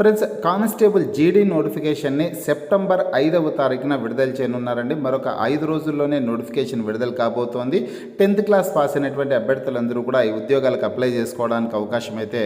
Friends constable జీడీ నోటిఫికేషన్ని September ఐదవ తారీఖున విడుదల చేయనున్నారండి. మరొక ఐదు రోజుల్లోనే నోటిఫికేషన్ విడుదల కాబోతోంది. టెన్త్ క్లాస్ పాస్ అయినటువంటి అభ్యర్థులందరూ కూడా ఈ ఉద్యోగాలకు అప్లై చేసుకోవడానికి అవకాశం అయితే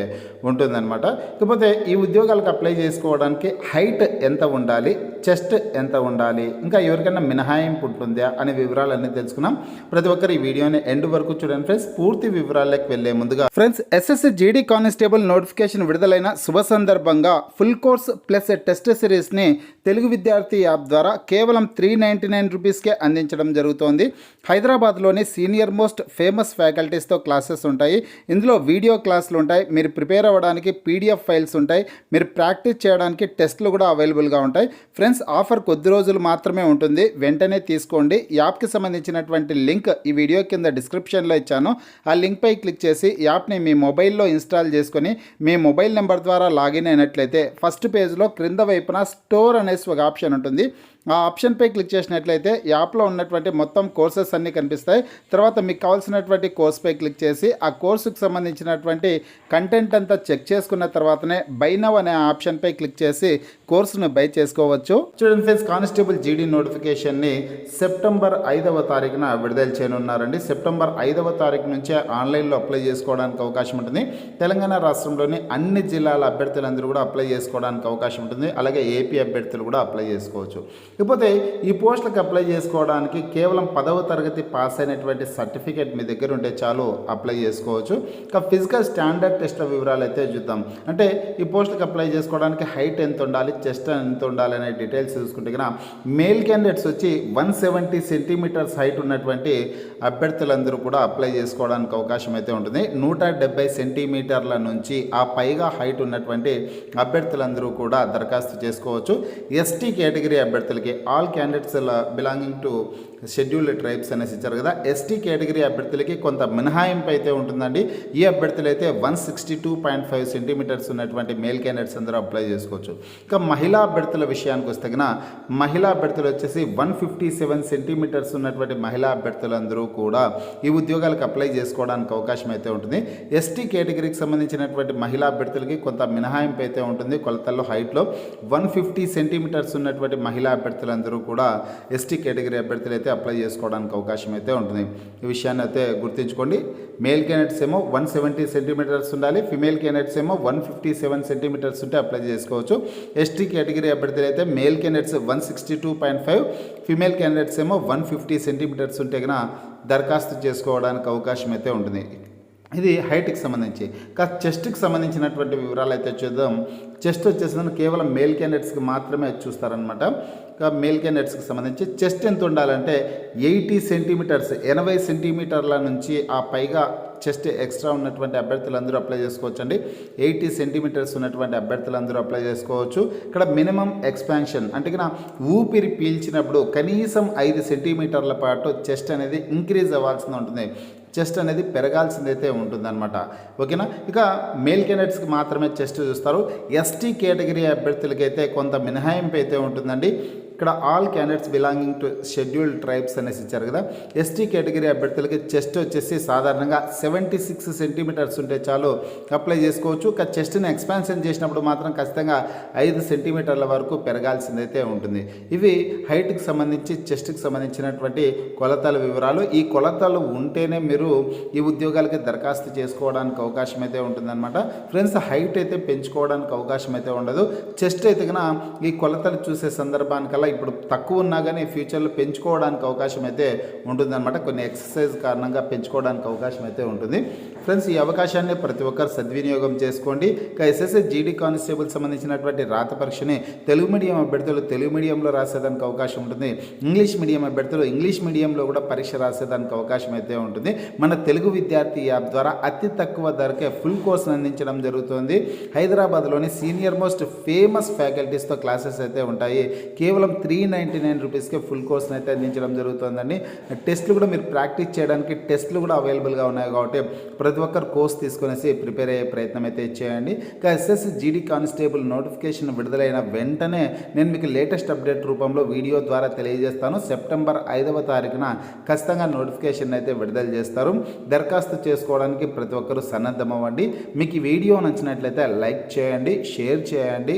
ఉంటుందన్నమాట. ఇకపోతే ఈ ఉద్యోగాలకు అప్లై చేసుకోవడానికి హైట్ ఎంత ఉండాలి? చెస్ట్ ఎంత ఉండాలి? ఇంకా ఎవరికైనా మినహాయింపు ఉంటుందా? అనే వివరాలన్నీ తెలుసుకున్నాం ప్రతి ఒక్కరు ఈ వీడియోని ఎండ్ వరకు చూడండి ఫ్రెండ్స్. పూర్తి వివరాలకు వెళ్ళే ముందుగా friends SSC GD constable notification విడుదలైన శుభ సందర్భంగా ఫుల్ కోర్స్ ప్లస్ టెస్ట్ సిరీస్ని తెలుగు విద్యార్థి యాప్ ద్వారా కేవలం త్రీ నైంటీ నైన్ రూపీస్కే అందించడం జరుగుతోంది. హైదరాబాద్లోని సీనియర్ మోస్ట్ ఫేమస్ ఫ్యాకల్టీస్తో క్లాసెస్ ఉంటాయి. ఇందులో వీడియో క్లాసులు ఉంటాయి. మీరు ప్రిపేర్ అవ్వడానికి పీడిఎఫ్ ఫైల్స్ ఉంటాయి. మీరు ప్రాక్టీస్ చేయడానికి టెస్ట్లు కూడా అవైలబుల్గా ఉంటాయి. ఫ్రెండ్స్ ఆఫర్ కొద్ది రోజులు మాత్రమే ఉంటుంది. వెంటనే తీసుకోండి. యాప్కి సంబంధించినటువంటి లింక్ ఈ వీడియో కింద డిస్క్రిప్షన్లో ఇచ్చాను. ఆ లింక్పై క్లిక్ చేసి యాప్ని మీ మొబైల్లో ఇన్స్టాల్ చేసుకొని మీ మొబైల్ నెంబర్ ద్వారా లాగిన్ అయినట్లయితే ఫస్ట్ పేజ్లో క్రింద వైపున స్టోర్ అనేసి ఒక ఆప్షన్ ఉంటుంది. ఆ ఆప్షన్పై క్లిక్ చేసినట్లయితే యాప్లో ఉన్నటువంటి మొత్తం కోర్సెస్ అన్నీ కనిపిస్తాయి. తర్వాత మీకు కావాల్సినటువంటి కోర్స్పై క్లిక్ చేసి ఆ కోర్సుకు సంబంధించినటువంటి కంటెంట్ అంతా చెక్ చేసుకున్న తర్వాతనే బై నవ్ అనే ఆప్షన్పై క్లిక్ చేసి కోర్సును బై చేసుకోవచ్చు. స్టూడెంట్ ఫ్రెండ్స్ కానిస్టేబుల్ జీడీ నోటిఫికేషన్ని సెప్టెంబర్ ఐదవ తారీఖున విడుదల చేయనున్నారండి. సెప్టెంబర్ ఐదవ తారీఖు నుంచే ఆన్లైన్లో అప్లై చేసుకోవడానికి అవకాశం ఉంటుంది. తెలంగాణ రాష్ట్రంలోని అన్ని జిల్లాల అభ్యర్థులందరూ కూడా అప్లై చేసుకోవడానికి అవకాశం ఉంటుంది. అలాగే ఏపీ అభ్యర్థులు కూడా అప్లై చేసుకోవచ్చు. ఇకపోతే ఈ పోస్టులకు అప్లై చేసుకోవడానికి కేవలం పదవ తరగతి పాస్ అయినటువంటి సర్టిఫికేట్ మీ దగ్గర ఉంటే చాలు అప్లై చేసుకోవచ్చు. ఇక ఫిజికల్ స్టాండర్డ్ టెస్ట్ల వివరాలు అయితే చూద్దాం. అంటే ఈ పోస్టులకు అప్లై చేసుకోవడానికి హైట్ ఎంత ఉండాలి చెస్ట్ ఎంత ఉండాలి అనే డీటెయిల్స్ చూసుకుంటే కనుక మేల్ క్యాండిడేట్స్ వచ్చి వన్ సెవెంటీ సెంటీమీటర్స్ హైట్ ఉన్నటువంటి అభ్యర్థులందరూ కూడా అప్లై చేసుకోవడానికి అవకాశం అయితే ఉంటుంది. నూట డెబ్బై సెంటీమీటర్ల నుంచి ఆ పైగా హైట్ ఉన్నటువంటి అభ్యర్థులందరూ కూడా దరఖాస్తు చేసుకోవచ్చు. ఎస్టీ కేటగిరీ అభ్యర్థులకి all candidates belonging to scheduled tribes అనేసి ఇచ్చారు కదా. ఎస్టీ కేటగిరీ అభ్యర్థులకి కొంత మినహాయింపు అయితే ఉంటుందండి. ఈ అభ్యర్థులు అయితే one sixty two point five centimetres ఉన్నటువంటి మేల్ క్యాండిడేట్స్ అందరూ అప్లై చేసుకోవచ్చు. ఇంకా మహిళా అభ్యర్థుల విషయానికి వస్తే మహిళా అభ్యర్థులు వచ్చేసి వన్ ఫిఫ్టీ సెవెన్ సెంటీమీటర్స్ ఉన్నటువంటి మహిళా అభ్యర్థులందరూ కూడా ఈ ఉద్యోగాలకు అప్లై చేసుకోవడానికి అవకాశం అయితే ఉంటుంది. ఎస్టీ కేటగిరీకి సంబంధించినటువంటి మహిళా అభ్యర్థులకి కొంత మినహాయింపు అయితే ఉంటుంది. కొలతల్లో హైట్లో వన్ ఫిఫ్టీ సెంటీమీటర్స్ ఉన్నటువంటి మహిళా అభ్యర్థులందరూ కూడా ఎస్టీ కేటగిరీ అభ్యర్థులు అయితే అప్లై చేసుకోవడానికి అవకాశం అయితే ఉంటుంది. ఈ విషయాన్ని అయితే గుర్తుంచుకోండి. మేల్ క్యాండిడేట్స్ ఏమో వన్ సెవెంటీ సెంటీమీటర్స్ ఉండాలి. ఫిమేల్ క్యాండిడేట్స్ ఏమో వన్ ఫిఫ్టీ సెవెన్ సెంటీమీటర్స్ ఉంటే అప్లై చేసుకోవచ్చు. ఎస్టీ కేటగిరీ అభ్యర్థులు అయితే male candidates one sixty two point five female candidates ఏమో వన్ ఫిఫ్టీ సెంటీమీటర్స్ ఉంటే కనుక దరఖాస్తు చేసుకోవడానికి అవకాశం అయితే ఉంటుంది. ఇది హైట్కి సంబంధించి. కా చెస్ట్కి సంబంధించినటువంటి వివరాలు అయితే చూద్దాం. చెస్ట్ వచ్చేసిన కేవలం మేల్ క్యాండిడేట్స్కి మాత్రమే చూస్తారనమాట మేల్ క్యాండిడేట్స్కి సంబంధించి చెస్ట్ ఎంత ఉండాలంటే ఎయిటీ సెంటీమీటర్స్ ఎనభై సెంటీమీటర్ల నుంచి ఆ పైగా చెస్ట్ ఎక్స్ట్రా ఉన్నటువంటి అభ్యర్థులందరూ అప్లై చేసుకోవచ్చు అండి ఎయిటీ సెంటీమీటర్స్ ఉన్నటువంటి అభ్యర్థులందరూ అప్లై చేసుకోవచ్చు. ఇక్కడ మినిమం ఎక్స్పాన్షన్ అంటే ఇక ఊపిరి పీల్చినప్పుడు కనీసం ఐదు సెంటీమీటర్ల పాటు చెస్ట్ అనేది ఇంక్రీజ్ అవ్వాల్సింది ఉంటుంది. చెస్ట్ అనేది పెరగాల్సిందైతే ఉంటుందన్నమాట. ఓకేనా? ఇక మేల్ క్యాండిడేట్స్కి మాత్రమే చెస్ట్ చూస్తారు. ఎస్టీ కేటగిరీ అభ్యర్థులకైతే కొంత మినహాయింపు అయితే ఉంటుందండి. ఇక్కడ all candidates belonging to scheduled tribes అనేసి ఇచ్చారు కదా. ఎస్టీ కేటగిరీ అభ్యర్థులకి చెస్ట్ వచ్చేసి సాధారణంగా సెవెంటీ సిక్స్ సెంటీమీటర్స్ ఉంటే చాలు అప్లై చేసుకోవచ్చు. ఇక చెస్ట్ని ఎక్స్పాన్షన్ చేసినప్పుడు మాత్రం ఖచ్చితంగా ఐదు సెంటీమీటర్ల వరకు పెరగాల్సిందైతే ఉంటుంది. ఇవి హైట్కి సంబంధించి చెస్ట్కి సంబంధించినటువంటి కొలతల వివరాలు. ఈ కొలతలు ఉంటేనే మీరు ఈ ఉద్యోగాలకి దరఖాస్తు చేసుకోవడానికి అవకాశం అయితే ఉంటుందన్నమాట. ఫ్రెండ్స్ హైట్ అయితే పెంచుకోవడానికి అవకాశం అయితే ఉండదు. చెస్ట్ అయితే కన్నా ఈ కొలతలు చూసే సందర్భానికల్లా ఇప్పుడు తక్కువ ఉన్నా కానీ ఫ్యూచర్లో పెంచుకోవడానికి అవకాశం అయితే ఉంటుందన్నమాట. కొన్ని ఎక్సర్సైజ్ కారణంగా పెంచుకోవడానికి అవకాశం అయితే ఉంటుంది. ఫ్రెండ్స్ ఈ అవకాశాన్ని ప్రతి ఒక్కరు సద్వినియోగం చేసుకోండి. ఇక ఎస్ఎస్ఎస్ జీడీ కానిస్టేబుల్ సంబంధించినటువంటి రాత పరీక్షని తెలుగు మీడియం అభ్యర్థులు తెలుగు మీడియంలో రాసేదానికి అవకాశం ఉంటుంది. ఇంగ్లీష్ మీడియం అభ్యర్థులు ఇంగ్లీష్ మీడియంలో కూడా పరీక్ష రాసేదానికి అవకాశం అయితే ఉంటుంది. మన తెలుగు విద్యార్థి యాప్ ద్వారా అతి తక్కువ ధరకే ఫుల్ కోర్సును అందించడం జరుగుతుంది. హైదరాబాద్లోని సీనియర్ మోస్ట్ ఫేమస్ ఫ్యాకల్టీస్తో క్లాసెస్ అయితే ఉంటాయి. కేవలం త్రీ నైంటీ నైన్ రూపీస్కే ఫుల్ కోర్స్ని అయితే అందించడం జరుగుతుందండి. టెస్ట్లు కూడా మీరు ప్రాక్టీస్ చేయడానికి టెస్ట్లు కూడా అవైలబుల్గా ఉన్నాయి కాబట్టి ప్రతి ఒక్కరు కోర్స్ తీసుకునేసి ప్రిపేర్ అయ్యే ప్రయత్నం అయితే చేయండి. ఇంకా ఎస్ఎస్సి జీడీ కానిస్టేబుల్ నోటిఫికేషన్ విడుదలైన వెంటనే నేను మీకు లేటెస్ట్ అప్డేట్ రూపంలో వీడియో ద్వారా తెలియజేస్తాను. సెప్టెంబర్ ఐదవ తారీఖున ఖచ్చితంగా నోటిఫికేషన్ అయితే విడుదల చేస్తారు. దరఖాస్తు చేసుకోవడానికి ప్రతి ఒక్కరూ సన్నద్ధమవ్వండి. మీకు ఈ వీడియో నచ్చినట్లయితే లైక్ చేయండి షేర్ చేయండి.